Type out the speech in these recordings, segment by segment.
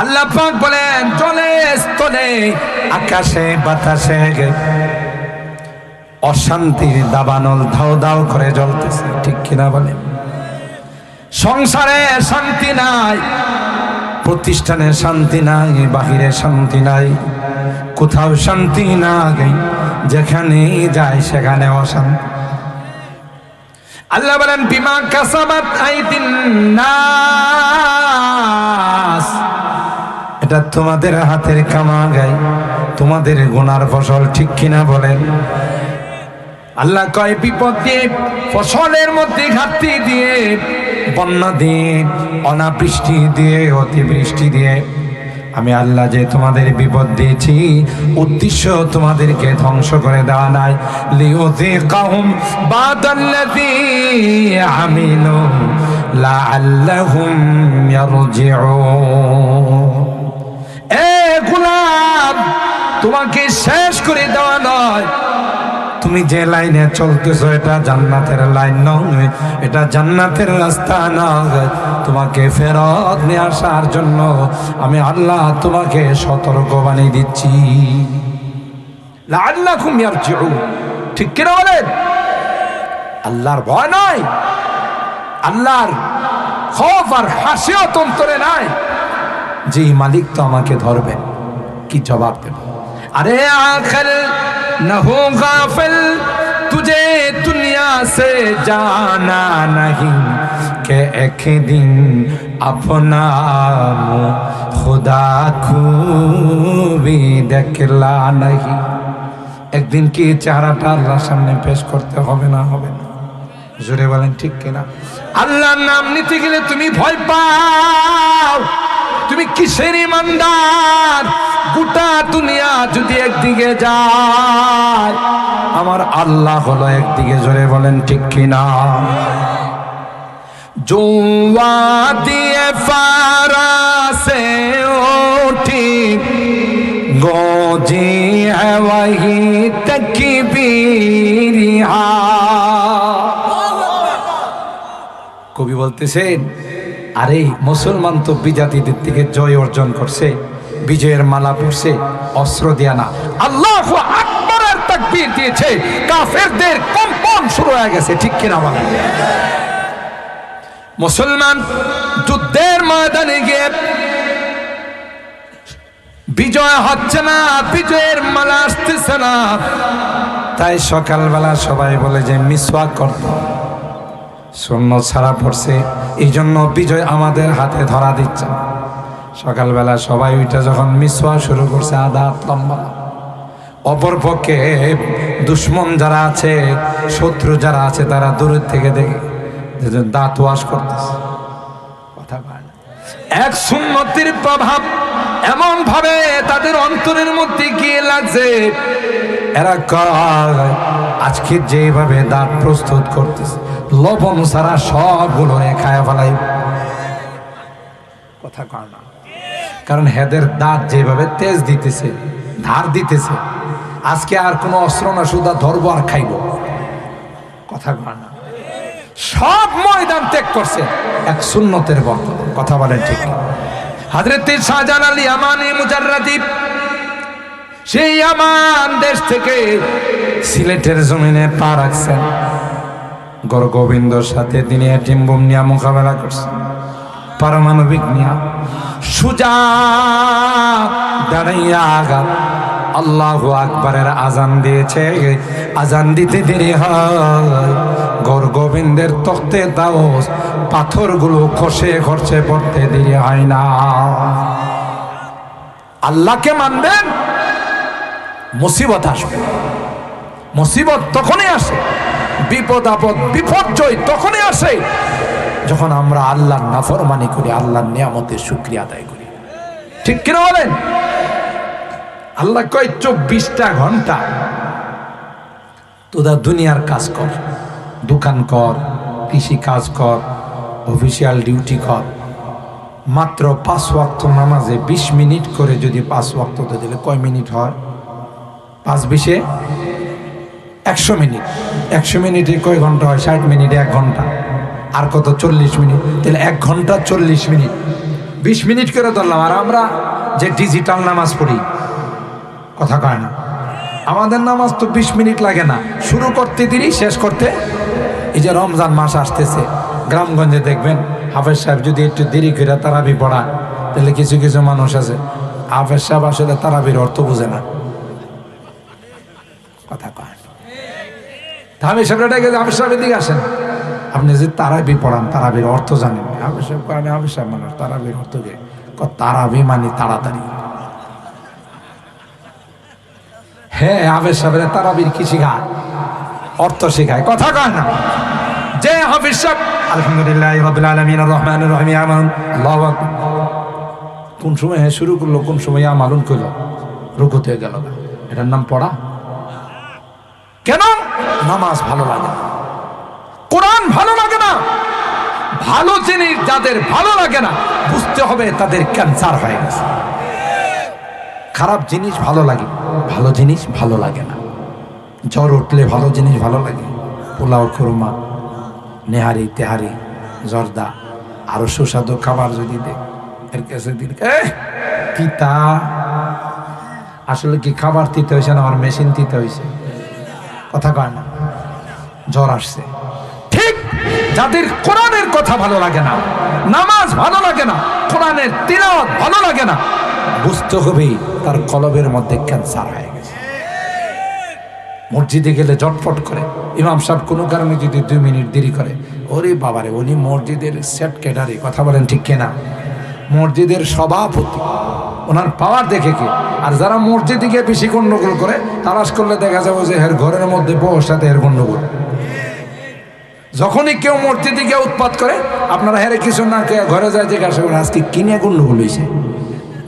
আল্লাহ বলেন জলে স্থলে, আকাশে, বাতাসে অশান্তির দাবানল ধাও দাও করে জ্বলতেছে, ঠিক কিনা বলে? সংসারে শান্তি নাই, প্রতিষ্ঠানে শান্তি নাই, বাহিরে শান্তি নাই, কোথাও শান্তি নাই যেখানে যায় সেখানে অশান্তি। আল্লাহ বলেন, বিমা কাসাবাত আইদিন নাস। এটা তোমাদের হাতের কামা কামাগাই, তোমাদের গুনার ফসল ঠিক কিনা বলেন। আল্লাহ কয়, বিপদ দিয়ে, ফসলের মধ্যে ঘাটতি দিয়ে, বন্যা দিয়ে, অনাবৃষ্টি দিয়ে, অতিবৃষ্টি দিয়ে আমি আল্লাহ যে তোমাদের বিপদ দিয়েছি, উদ্দেশ্য তোমাদেরকে ধ্বংস করে দেওয়া নাই। লিওতে কাহুম গোলাম, তোমাকে শেষ করে দেওয়া নয়। তুমি যে লাইনে চলতেছো, এটা জান্নাতের লাইন নয়, এটা জান্নাতের রাস্তা নয়। তোমাকে ফেরত নিয়ে আসার জন্য আমি আল্লাহ তোমাকে সতর্ক বানিয়ে দিচ্ছি। আল্লাহ কুমিয়ার ঠিক কিনা বলেন? আল্লাহর ভয় নয় আল্লাহর খফ আর হাসিও তন্তরে নাই। যে মালিক তো আমাকে ধরবেন, কি জবাব দেব? আরে আখর نہ ہو غافل تجھے دنیا سے جانا نہیں کہ ایک دن اپنا خدا খুবই দেখলা নাহি একদিন কি চেহারাটা আল্লাহর সামনে পেশ করতে হবে না হবে? না জোরে বলেন, ঠিক কিনা? আল্লাহর নাম নিতে গেলে তুমি ভয় পাও। তুমি কিসের ইমানদার? গোটা দুনিয়া যদি একদিকে যায়, আমার আল্লাহ হলো একদিকে, জোরে বলেন ঠিক কিনা? জুয়া দিয়ে ফারাসে ওঠি গোজি হওয়াহি বিরিহা কবি বলতেছেন আরে মুসলমান তো বিজাতিদের থেকে জয় অর্জন করছে, বিজয়ের মালা পড়ছে অস্ত্র দিয়া না। আল্লাহ আকবরের তাকবীর দিয়েছে, কাফেরদের কম্পন শুরু হয়ে গেছে, ঠিক কিনা বলে মুসলমান যুদ্ধের ময়দানে গিয়ে বিজয় হচ্ছে না, বিজয়ের মালা আসতেছে না। তাই সকালবেলা সবাই বলে যে মিসওয়াক করতো। শূন্য ছাড়া পড়ছে। এই জন্য বিজয় আমাদের হাতে ধরা দিচ্ছে সকালবেলা সবাই ওইটা যখন মিসওয়া শুরু করছে, আধা লম্বা। অপরপক্ষে দুশ্মন যারা আছে, শত্রু যারা আছে, তারা দূরের থেকে দেখে দাঁত ওয়াশ করতেছে। কথা এক সুন্নতির প্রভাব এমন ভাবে তাদের অন্তরের মধ্যে গিয়ে লাগছে এরা কয় আজকে যেভাবে দাঁত প্রস্তুত করতেছে, লবণ ছাড়া সবগুলো খায় ফেলাই। কথা কয় না। কারণ হেদের দাঁত যেভাবে তেজ দিতেছে, ধার দিতেছে, আজকে আর কোনো অস্ত্র না শুধু ধরবো আর খাইব। কথা কয় না। সব ময়দান ত্যাগ করছে, এক সুন্নতের বক্ত কথা বলেন ঠিক হাজরত শাহজাহান আলী আমানি মুজাররাদীপ সেই আমার দেশ থেকে সিলেটের জমিনে পা রাখছেন। গড় গোবিন্দর সাথে তিনি টিম্বুম নিয়ে মোকাবেলা করছেন। পারমাণবিক নিয়ে। সুজা দাঁড়াইয়া আঘাত আল্লাহ আকবরের আজান দিয়েছে। আজান দিতে দেরি হয়। গড় গোবিন্দের তক্তে দাও পাথরগুলো খসে খরচে পড়তে দেরি হয় না। আল্লাহকে মানবেন? মুসিবত আসবে। মুসিবত তখনই আসে, বিপদ আপদ, বিপর্যয় তখনই আসে, যখন আমরা আল্লাহর নাফরমানি করি, আল্লাহর নিয়ামতের শুক্রিয়া আদায় করি। ঠিক কিনা বলেন? আল্লাহ কয়, চব্বিশটা ঘণ্টা তোরা দুনিয়ার কাজ কর, দোকান কর কৃষি কাজ কর, অফিসিয়াল ডিউটি কর। মাত্র পাঁচ ওয়াক্ত নামাজে বিশ মিনিট করে যদি পাঁচ ওয়াক্ত দিলে কয় মিনিট হয়? পাঁচ বিশে একশো মিনিট। একশো মিনিটে কয় ঘণ্টা হয়? ষাট মিনিটে এক ঘণ্টা। আর কত? চল্লিশ মিনিট। তাহলে এক ঘণ্টা চল্লিশ মিনিট। বিশ মিনিট করে ধরলাম। আর আমরা যে ডিজিটাল নামাজ পড়ি, কথা কয় না। আমাদের নামাজ তো বিশ মিনিট লাগে না। শুরু করতে দেরি, শেষ করতে। এই যে রমজান মাস আসতেছে। গ্রামগঞ্জে দেখবেন, হাফেজ সাহেব যদি একটু দেরি করে তারাবি পড়া তাহলে কিছু কিছু মানুষ আছে। হাফেজ সাহেব আসলে তারাবির অর্থ বুঝে না। কথা কয়। হাফেজ সাহেব ডেকে হাফেজ সাহেবের দিকে আসেন। আপনি যে তারাবি পড়ান তারাবির অর্থ জানেন। হাফেজ সাহেব কয়, আমি সাহেব মানুষ তারাবির অর্থ কে? তারাবি মানে তাড়াতাড়ি। হ্যাঁ হাফেজ সাহেবের তারাবির কি শিখায় অর্থ শেখায়। কথা কয় না। যে হাফিজ সাহেব আলহামদুলিল্লাহ রাব্বিল আলামিন আর রহমানির রহিম আমানুন। আল্লাহু কোন সময় হ্যাঁ শুরু করল কোন সময় আমালুন করল রুকুতে গেল। এটার নাম পড়া? কেন? নামাজ ভালো লাগে না। কোরআন ভালো লাগে না। ভালো জিনিস যাদের ভালো লাগে না বুঝতে হবে তাদের ক্যান্সার হয়ে গেছে। খারাপ জিনিস ভালো লাগে ভালো জিনিস ভালো লাগে না। জ্বর উঠলে ভালো জিনিস ভালো লাগে। পোলাও খুরমা নেহারি তেহারি জর্দা আরও সুস্বাদু খাবার যদি এ, তিতা। আসলে কি খাবার তিতে হয়েছে না? আমার মেশিন তিতে হয়েছে কথা কয় না। জ্বর আসছে। ঠিক যাদের কোরআনের কথা ভালো লাগে না, নামাজ ভালো লাগে না, কোরআনের তিলাওয়াত ভালো লাগে না, বুঝতে হবেই তার কলবের মধ্যে ক্যান্সার হয়ে গেছে। মসজিদে গেলে জটফট করে। ইমাম সাহেব কোনো কারণে যদি দুই মিনিট দেরি করে, ওরে বাবারে, উনি মসজিদের সেট ক্যাটারি কথা বলেন ঠিক কেনা? মসজিদের সভাপতি। ওনার পাওয়ার দেখে কি? আর যারা মসজিদে গিয়ে বেশি গন্ডগোল করে, তালাশ করলে দেখা যাবে যে এর ঘরের মধ্যে বউর সাথে এর গন্ডগোল। যখনই কেউ মসজিদে গিয়ে উৎপাত করে, আপনারা হেরে কিছু না কে ঘরে যায় জিজ্ঞাসা করেন আজকে কিনে গন্ডগোল হয়েছে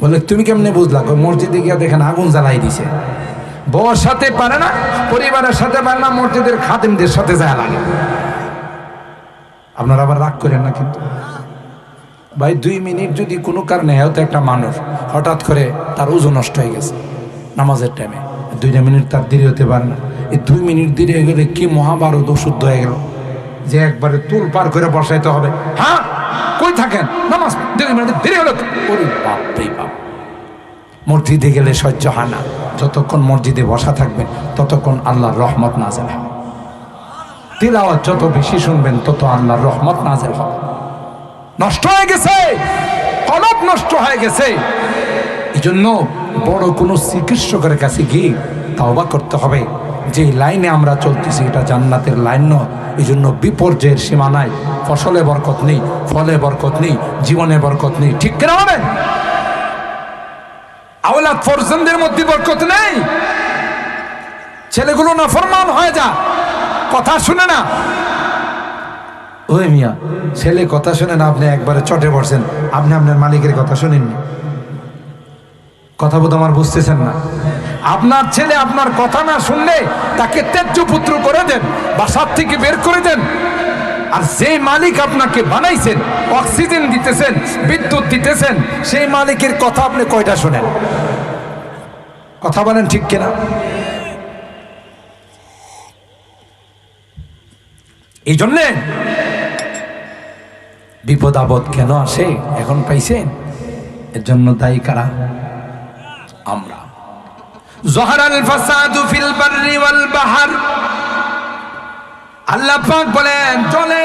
বলে, তুমি কেমনে বুঝলা? মসজিদে গিয়ে দেখেন আগুন জ্বালাই দিছে। বউর সাথে পারে না, পরিবারের সাথে পারে না, মসজিদের খাদিমদের সাথে যায় লাগে আপনারা আবার রাগ করেন না কিন্তু? ভাই, দুই মিনিট যদি কোনো কারণে হয়তো একটা মানুষ হঠাৎ করে তার ওজন নষ্ট হয়ে গেছে নামাজের টাইমে দুইটা মিনিট তার দেরি হতে পারে না। এই দুই মিনিট দেরি হয়ে গেলে কি মহাভারত অশুদ্ধ হয়ে গেল? যে একবারে তুল পার করে বসাইতে হবে। হ্যাঁ? কই থাকেন? নামাজ। দুই মিনিট দেরি হলো বাপ রে বাপ। মসজিদে গেলে সহ্য হয় না। যতক্ষণ মসজিদে বসা থাকবেন, ততক্ষণ আল্লাহর রহমত নাজেল হবে। তিলাওয়াত যত বেশি শুনবেন, তত আল্লাহর রহমত নাজেল হবে। নষ্ট হয়ে গেছে। কলব নষ্ট হয়ে গেছে। এই জন্য বড় কোনো চিকিৎসকের কাছে গিয়ে তাওবা করতে হবে। যে লাইনে আমরা চলতেছি, এটা জান্নাতের লাইন নয়। এই জন্য বিপর্যয়ের সীমা নাই ফসলে বরকত নেই, ফলে বরকত নেই, জীবনে বরকত নেই। ঠিক কেন হবে আওলাদ ফরজনদের মধ্যে বরকত নেই। ছেলেগুলো না ফরমান হয়ে যা। কথা শুনে না। ওই মিয়া, ছেলে কথা শুনে না আপনি একবারে চটে পড়ছেন। আপনি আপনার মালিকের কথা শুনেননি। কথা বোধ আমার বুঝতেছেন না। আপনার ছেলে আপনার কথা না শুনলে তাকে ত্যায্য পুত্র করে দেন, বাসার থেকে বের করে দেন। আর যে মালিক আপনাকে বানাইছেন, অক্সিজেন দিতেছেন, বিদ্যুৎ দিতেছেন, সেই মালিকের কথা আপনি কয়টা শোনেন? কথা বলেন ঠিক কিনা? এই জন্যে বিপদ আপদ কেন আসে? এখন পাইছেন? এর জন্য দায়ী কারা? আমরা। ফাসাদু বলেন জলে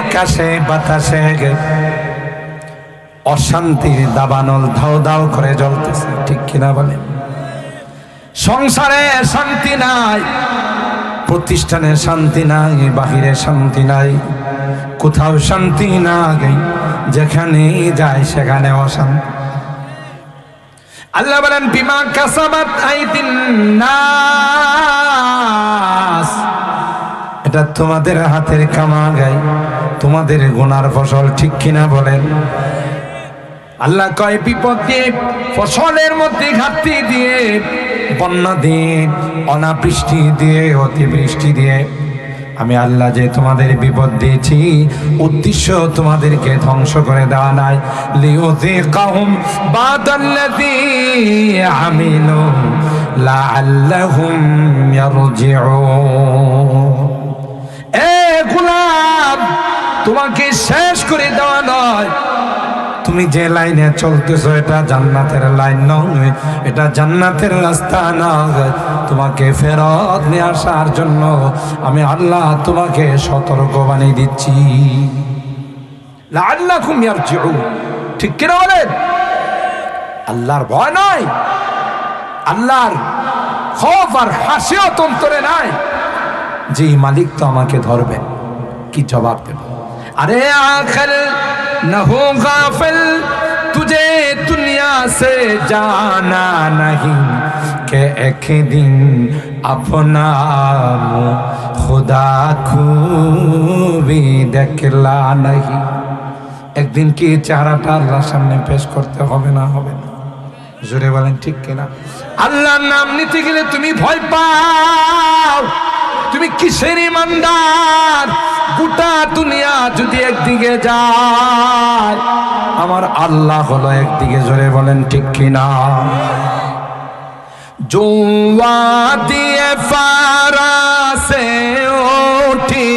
আকাশে, বাতাসে দাবানল ধাও দাও করে ঠিক সংসারে শান্তি নাই। প্রতিষ্ঠানে শান্তি নাই, বাহিরে শান্তি নাই। কোথাও শান্তি নাই, যেখানে যায় সেখানে অশান্তি। আল্লাহ বলেন, বিমা কাসাবাত আইদিন নাস। এটা তোমাদের হাতের কামা কামাগাই, তোমাদের গুনার ফসল ঠিক কিনা বলেন। আল্লাহ কয়, বিপদ দিয়ে ফসলের মধ্যে ঘাটতি দিয়ে বন্যা দিয়ে, অনাবৃষ্টি দিয়ে, অতিবৃষ্টি দিয়ে, আমি আল্লাহ যে তোমাদের বিপদ দিয়েছি, উদ্দেশ্য তোমাদেরকে ধ্বংস করে দেওয়া নাই। লিওতে কাহুম বাদাল্লাযী আমিলু লাআল্লাহুম ইয়ারজিউন। এ গোলাম, তোমাকে শেষ করে দেওয়া নয়। তুমি যে লাইনে চলতেছো, এটা জান্নাতের লাইন নয়, এটা জান্নাতের রাস্তা নয়। তোমাকে ফেরত নিয়ে আসার জন্য আমি আল্লাহ তোমাকে সতর্ক বানিয়ে দিচ্ছি। আল্লাহ কুমিয়ার ঠিক কিনা বলেন? আল্লাহর ভয় নয় আল্লাহর খফ আর হাসিও তন্তরে নাই। যে মালিক তো আমাকে ধরবেন কি জবাব দেব? আরে আখর নহো গাফিল তুঝে দুনিয়া সে জানা नहीं कि एक दिन अपना खुदा खूबी देखला नहीं একদিন কি চেহারাটা আল্লাহর সামনে পেশ করতে হবে না হবে না জোরে বলেন ঠিক কিনা আল্লাহর নাম নিতে গেলে তুমি ভয় পাও তুমি কিসের ইমানদার গোটা দুনিয়া যদি একদিকে যায়, আমার আল্লাহ হলো একদিকে, জোরে বলেন ঠিক কিনা? জুয়া দিয়ে ফারাসে ওঠি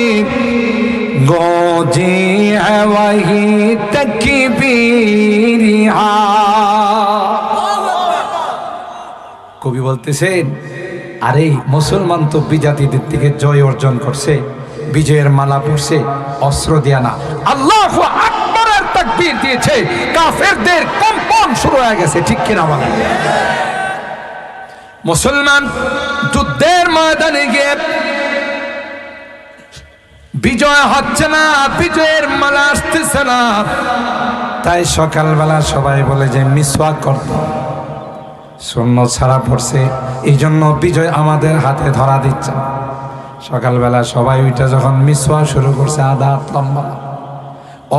গোজি ওয়াহি তাকবীরিহা কবি বলতেছেন, আরে মুসলমান তো বিজাতিদের থেকে জয় অর্জন করছে। বিজয়ের মালা পড়ছে অস্ত্র দিয়া না। আল্লাহ আকবরের তাকবীর দিয়েছে, কাফেরদের কম্পন শুরু হয়ে গেছে, ঠিক কিনা বলে মুসলমান যুদ্ধের ময়দানে গিয়ে বিজয় হচ্ছে না, বিজয়ের মালা আসতেছে না। তাই সকালবেলা সবাই বলে যে, মিসওয়াক করত শূন্য ছাড়া পড়ছে এই জন্য বিজয় আমাদের হাতে ধরা দিচ্ছে না। সকালবেলা সবাই ওইটা যখন মিসওয়া শুরু করছে, আধা লম্বা।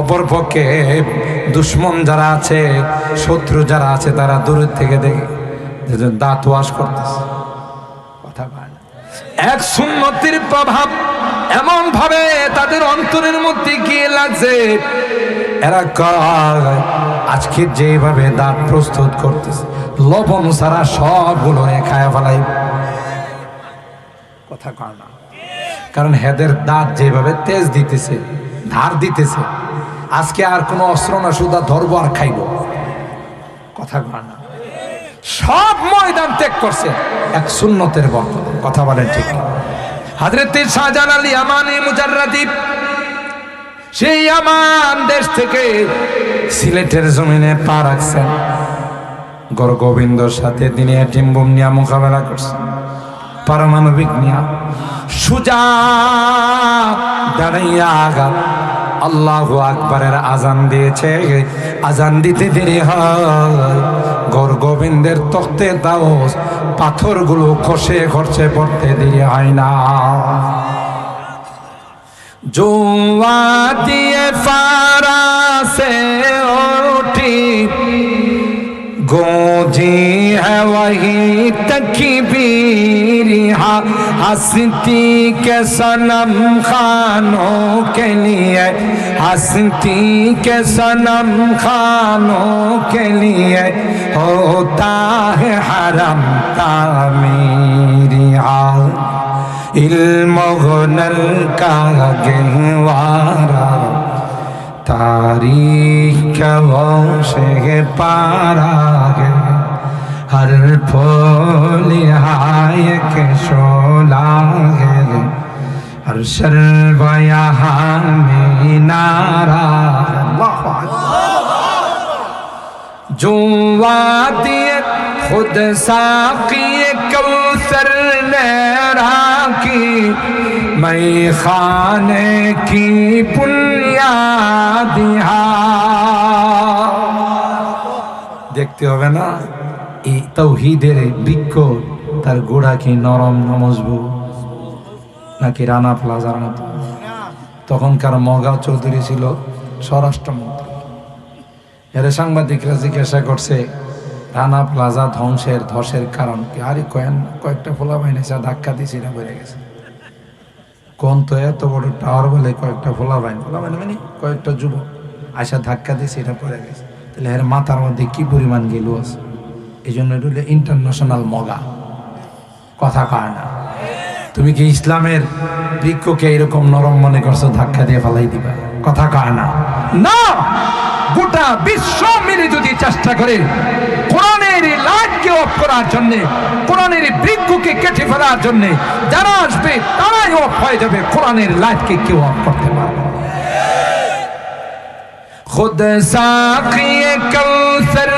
অপরপক্ষে দুশ্মন যারা আছে, শত্রু যারা আছে, তারা দূরের থেকে দেখে দাঁত ওয়াশ করতেছে। কথা। এক সুন্নতির প্রভাব এমন ভাবে তাদের অন্তরের মধ্যে গিয়ে লাগছে। এরা আজকে যেভাবে দাঁত প্রস্তুত করতেছে, লবণ সারা সবগুলো খায় ফেলাই। কথা কয় না। কারণ হেদের দাঁত যেভাবে তেজ দিতেছে, ধার দিতেছে, আজকে আর কোনো অস্ত্র না, শুধু ধরবো আর খাইব। কথা কয় না। সব ময়দান ত্যাগ করছে এক সুন্নতের বক্ত কথা বলেন ঠিক হাজরত শাহজাহান আলী আমানি মুজাররাদীপ সেই আমান দেশ থেকে সিলেটের জমিনে পা রাখছেন। গর গোবিন্দর সাথে তিনি এটিম বোম নিয়ে মোকাবেলা করছেন। পারমাণবিক নিয়া সুজা দাঁড়াইয়া আঘাত আল্লাহ আকবরের আজান দিয়েছে। আজান দিতে দেরি হয়। গর গোবিন্দের তখতে দাওস। পাথরগুলো খসে খরচে পড়তে দেরি হয় না। জুয়া দিয়ে ফারাসে ওঠি। গোজি হ্যাঁ তকবীর। ہاں ہستی کے سنم خانوں کے لیے ہستی کے سنم خانوں کے لیے ہوتا ہے حرم تعمیر علم غنل کا گنوارا تاریخ کا وہ سے پارا گیا ہر پھول ایک شولا ہے۔ ہر شرب یہاں میں نارا جو وادی خود ساقی کوثر نیرا کی۔ میں خانے کی پنیا دیا ہاں۔ دیکھتے ہوگا نا তৌহিদের বৃক্ষ, তার গোড়া কি নরম না মজবুত? নাকি রানা প্লাজার মতো? তখনকার মগা চৌধুরী ছিল স্বরাষ্ট্রমন্ত্রী। এর সাংবাদিকরা জিজ্ঞাসা করছে, রানা প্লাজা ধ্বংসের ধসের কারণ কি? আরে কয়েন কয়েকটা ফোলা বাইনে ধাক্কা দিয়েছি না বেড়ে গেছে। কোন তো এত বড় টাওয়ার বলে কয়েকটা ফোলা বাইন? ফোলা বাইন মানে কয়েকটা যুবক আসা ধাক্কা দিয়েছে, এটা পড়ে গেছে। তাহলে এর মাথার মধ্যে কি পরিমাণ গেল আছে? এই জন্য এটা হলো ইন্টারন্যাশনাল মগা। কথা কয় না। তুমি কি ইসলামের বৃক্ষকে এরকম নরম মনে করছ, ধাক্কা দিয়ে ফেলাই দিবা? কথা কয় না। না! গোটা বিশ্ব মিলে যদি চেষ্টা করে কোরআনের লাইটকে অফ করার জন্যে, কোরআনের বৃক্ষকে কেটে ফেলার জন্যে, যারা আসবে তারাই অফ হয়ে যাবে, কোরআনের লাইটকে কেউ অফ করতে পারবে খুদ সাকিয়ে কৌসর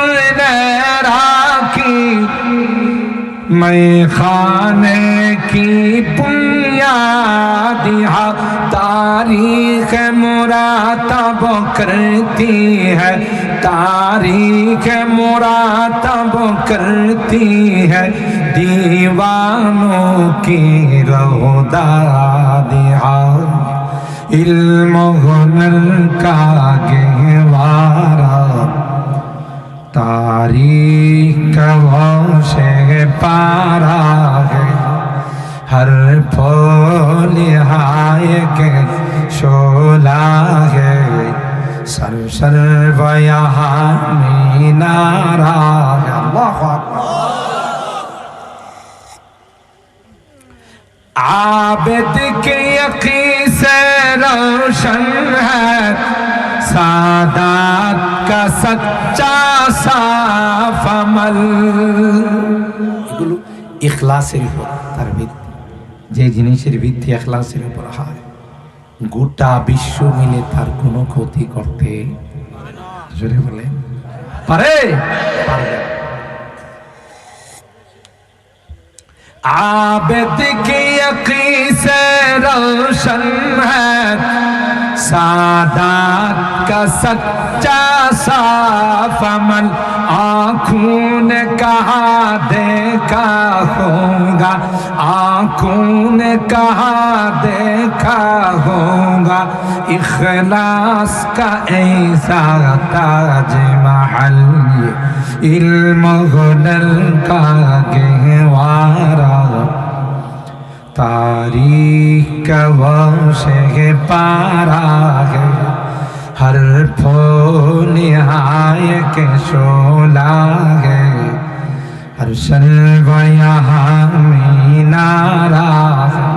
میں خانے کی پنیاد حق، تاریخ مراتب کرتی ہے، تاریخ مراتب کرتی ہے۔ دیوانوں کی رو دادی علم و کا گہوارہ۔ पारा ইখলাসের উপর তার ভিত্তি যে জিনিসের ভিত্তি ইখলাসের উপর হয় গোটা বিশ্ব মিলে তার কোনো ক্ষতি করতে জোরে বলে পারে পারবে না। आबिद की यकी से रोशन है سادات کا سچا صاف عمل آنکھوں نے کہا، دیکھا ہوں گا آنکھوں نے کہا، دیکھا ہوں گا اخلاص کا ایسا تاج محل، علم غلل کا گہوارہ۔ तारीख का से पारा है हर फूल हाय के शोला है हर शल्व यहाँ मीनारा है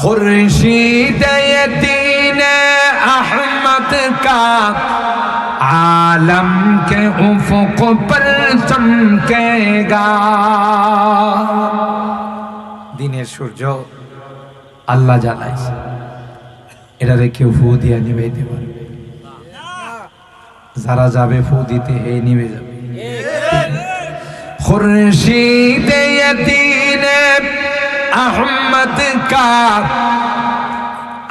खुर्शीद यतीन अहमद का आलम के उफुक पर चमकेगा দিনের সূর্য আল্লাহ জ্বালাইছে। এটারে কেউ ফু দিয়া নিবে পারবে। যারা যাবে ফু দিতে হে নিবে যাবে। খুরশিদে আহমদ কা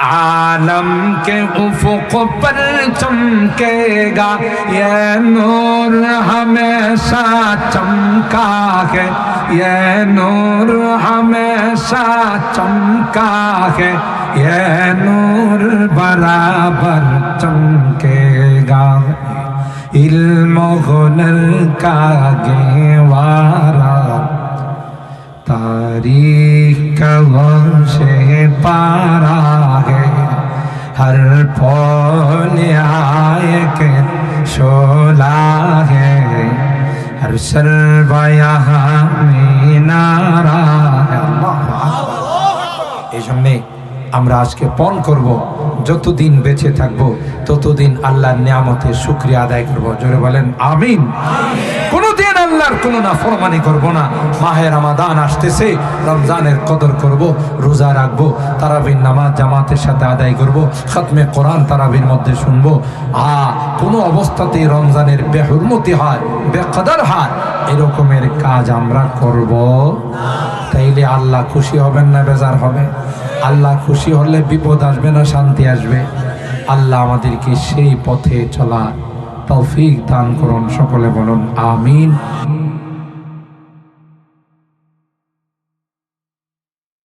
आलम के उफुक पर चमकेगा ये नूर हमेशा चमका है ये नूर हमेशा चमका है ये नूर बराबर चमकेगा इल्म हुनर का गेवारा तारीख का से पारा है हर फूल आय के शोला है हर सर्व यहाँ मीनारा है अल्लाह এই জন্যে আমরা আজকে পণ করব যতদিন বেঁচে থাকব ততদিন আল্লাহর নিয়ামতের শুক্রিয়া আদায় করব জোরে বলেন আমিন কোনোদিন আল্লাহর কোনো না ফরমানি করব না। মাহের রামাদান আসতেছে, রমজানের কদর করব, রোজা রাখব, তারাবির নামাজ জামাতের সাথে আদায় করব, খতমে কোরআন তারাবির মধ্যে শুনব। আ, কোনো অবস্থাতেই রমজানের বেহুরমতি হয়, বেকদার হয়, এরকমের কাজ আমরা করব তাইলে আল্লাহ খুশি হবেন না বেজার হবে? আল্লাহ খুশি হলে বিপদ আসবে না, শান্তি আসবে? আল্লাহ আমাদেরকে সেই পথে চলা তৌফিক দান করুন সকলে বলুন আমিন।